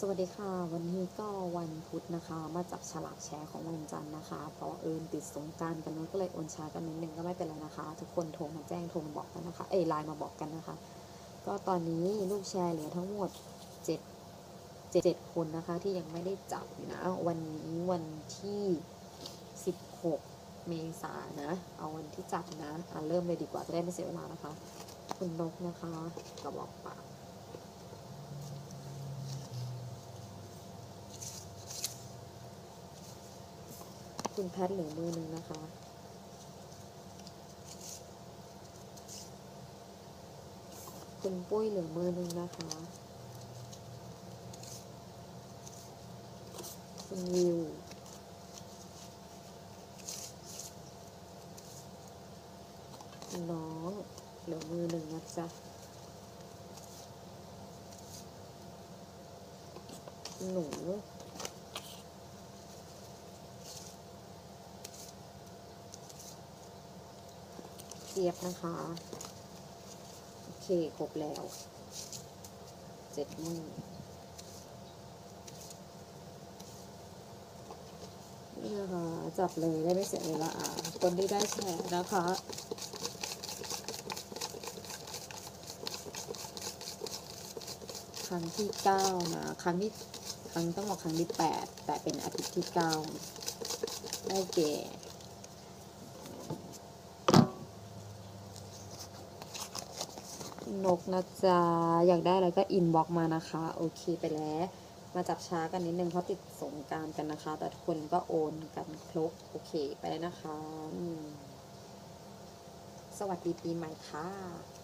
สวัสดีค่ะ วันนี้ก็วันพุธนะคะ มาจับฉลากแชร์ของวันจันทร์นะคะ เพราะเอิญติดสงการกันเนอะก็เลยโอนช้ากันนิดนึงก็ไม่เป็นไรนะคะ ทุกคนโทรมาแจ้งโทรมาบอกกันนะคะเอ้ไลน์มาบอกกันนะคะ ก็ตอนนี้ลูกแชร์เหลือทั้งหมดเจ็ดเจ็ดคนนะคะ ที่ยังไม่ได้จับนะ วันนี้วันที่สิบหกเมษายนนะ เอาวันที่จับนะอะเริ่มเลยดีกว่าจะได้ไม่เสียเวลานะคะ คุณนกนะคะกระบอกปาก คุณแพทเหลือมือหนึ่งนะคะ คุณปุ้ยเหลือมือหนึ่งนะคะ คุณวิวน้องเหลือมือหนึ่งนะจ๊ะหนู เทียบนะคะ โอเค ครบแล้วเจ็ดมือนี่นะคะจับเลยได้ไม่เสียเวลาคนที่ได้แชร์นะคะครั้งที่เก้านะ ครั้งที่ครั้งต้องบอกครั้งที่แปดแต่เป็นอาทิตย์ที่เก้าได้แก่ นกนะจ๊ะ อยากได้อะไรก็อินบ็อกมานะคะ โอเคไปแล้ว มาจับช้ากันนิดนึงเพราะติดสงกรารกันนะคะ แต่ทุกคนก็โอนกันครบโอเคไปแล้วนะคะ สวัสดีปีใหม่ค่ะ